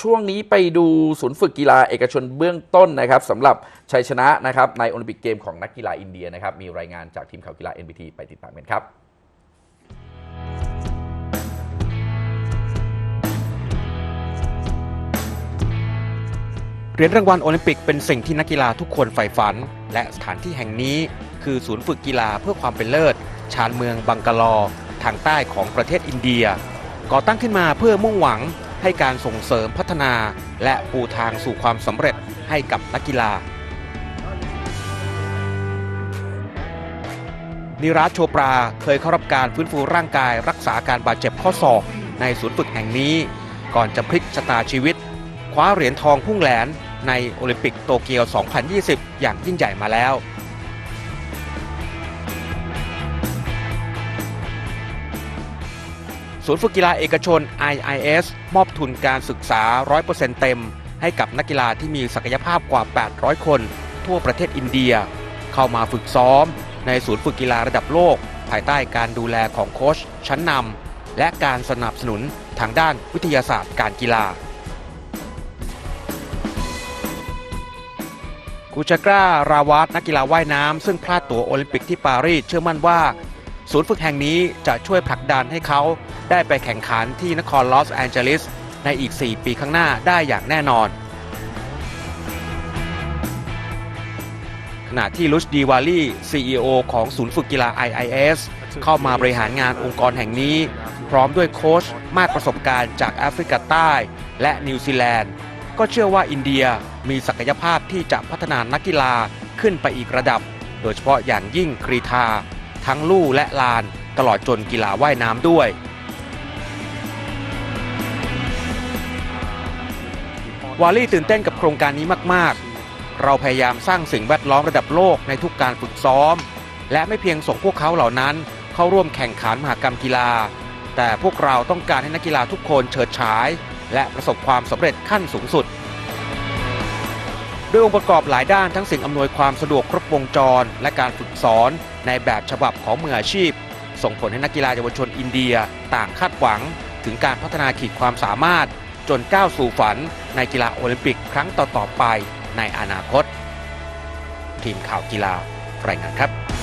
ช่วงนี้ไปดูศูนย์ฝึกกีฬาเอกชนเบื้องต้นนะครับสำหรับชัยชนะนะครับในโอลิมปิกเกมของนักกีฬาอินเดียนะครับมีรายงานจากทีมข่าวกีฬา NBT ไปติดตามกันครับเหรียญรางวัลโอลิมปิกเป็นสิ่งที่นักกีฬาทุกคนใฝ่ฝัน และสถานที่แห่งนี้คือศูนย์ฝึกกีฬาเพื่อความเป็นเลิศ ชานเมืองบังกาลอทางใต้ของประเทศอินเดีย ก่อตั้งขึ้นมาเพื่อมุ่งหวัง ให้การส่งเสริมพัฒนา และปูทางสู่ความสำเร็จให้กับนักกีฬา นิราชโชปราเคยเข้ารับการฟื้นฟูร่างกายรักษาการบาดเจ็บข้อศอกในศูนย์ฝึกแห่งนี้ ก่อนจะพลิกชะตาชีวิต คว้าเหรียญทองพุ่งแหลนในโอลิมปิกโตเกียว 2020 อย่างยิ่งใหญ่มาแล้ว ศูนย์ฝึกกีฬาเอกชน IIS มอบทุนการศึกษา 100%เต็ม ให้กับนักกีฬาที่มีศักยภาพกว่า 800 คน ทั่วประเทศอินเดีย เข้ามาฝึกซ้อม ในศูนย์ฝึกกีฬาระดับโลก ภายใต้การดูแลของโค้ชชั้นนำและการสนับสนุนทางด้านวิทยาศาสตร์การกีฬากูชากรา ราวาตนักกีฬาว่ายน้ำซึ่งพลาดตั๋วโอลิมปิกที่ปารีสเชื่อมั่นว่า ศูนย์ฝึกแห่งนี้จะช่วยผลักดันให้เขาได้ไปแข่งขันที่นครลอสแอนเจลิสในอีก 4 ปีข้างหน้าได้อย่างแน่นอน ขณะที่ลุชดีวาลี CEO ของศูนย์ฝึกกีฬา IIS เข้ามาบริหารงานองค์กรแห่งนี้ พร้อมด้วยโค้ชมากประสบการณ์จากแอฟริกาใต้ และนิวซีแลนด์ ก็เชื่อว่าอินเดียมีศักยภาพที่จะพัฒนานักกีฬาขึ้นไปอีกระดับ โดยเฉพาะอย่างยิ่งกรีธา ทั้งลู่และลาน ตลอดจนกีฬาว่ายน้ำด้วย วาลี่ตื่นเต้นกับโครงการนี้มาก ๆ เราพยายามสร้างสิ่งแวดล้อมระดับโลกในทุกการฝึกซ้อม และไม่เพียงส่งพวกเขาเหล่านั้นเข้าร่วมแข่งขันมหกรรมกีฬา แต่พวกเราต้องการให้นักกีฬาทุกคนเฉิดฉาย และประสบความสำเร็จขั้นสูงสุด ด้วยองค์ประกอบหลายด้านทั้งสิ่งอำนวยความสะดวกครบวงจร และการฝึกสอนในแบบฉบับของมืออาชีพ ส่งผลให้นักกีฬาเยาวชนอินเดีย ต่างคาดหวัง ถึงการพัฒนาขีดความสามารถ จนก้าวสู่ฝันในกีฬาโอลิมปิกครั้งต่อๆไปในอนาคต ทีมข่าวกีฬารายงานครับ